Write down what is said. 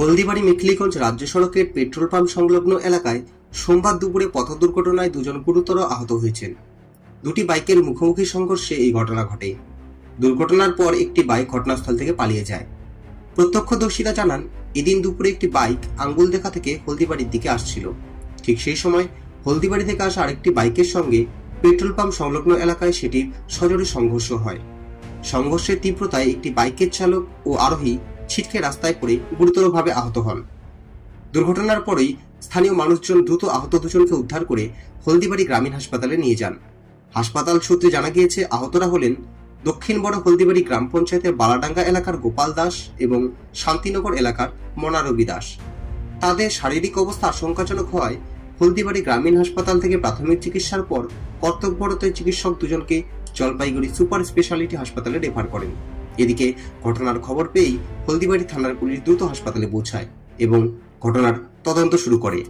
হলদিবাড়ি মেখলিগঞ্জ রাজ্য সড়কের petrol pump সংলগ্ন এলাকায় সোমবার দুপুরে পথ দুর্ঘটনায় দুজন গুরুতর আহত হয়েছেন। দুটি বাইকের মুখোমুখি সংঘর্ষে এই ঘটনা ঘটে। দুর্ঘটনার পর একটি বাইক ঘটনাস্থল থেকে পালিয়ে যায়। প্রত্যক্ষদর্শীরা জানান, এদিন দুপুরে একটি বাইক আঙ্গুল দেখা থেকে হলদিবাড়ির দিকে আসছিল। ঠিক সেই সময় হলদিবাড়ি থেকে আসা আরেকটি বাইকের সঙ্গে পেট্রোল পাম্প সংলগ্ন এলাকায় সেটির সজোরে সংঘর্ষ হয়। সংঘর্ষের তীব্রতায় একটি বাইকের চালক ও আরোহী ছিটকে রাস্তায় পড়ে গুরুতরভাবে আহত হন। দুর্ঘটনার পরেই স্থানীয় মানুষজন দ্রুত আহত দুজনকে উদ্ধার করে হলদিবাড়ি গ্রামীণ হাসপাতালে নিয়ে যান। হাসপাতাল সূত্রে জানা গিয়েছে, আহতরা হলেন দক্ষিণ বড় হলদিবাড়ি গ্রাম পঞ্চায়েতের বালাডাঙ্গা এলাকার গোপাল দাস এবং শান্তিনগর এলাকার মনারবি দাস। তাদের শারীরিক অবস্থা আশঙ্কাজনক হওয়ায় হলদিবাড়ি গ্রামীণ হাসপাতাল থেকে প্রাথমিক চিকিৎসার পর কর্তব্যরত চিকিৎসক দুজনকে জলপাইগুড়ি সুপার স্পেশালিটি হাসপাতালে রেফার করেন। এদিকে ঘটনার খবর পেয়েই হলদিবাড়ি থানার পুলিশ দ্রুত হাসপাতালে পৌঁছায় এবং ঘটনার তদন্ত শুরু করে।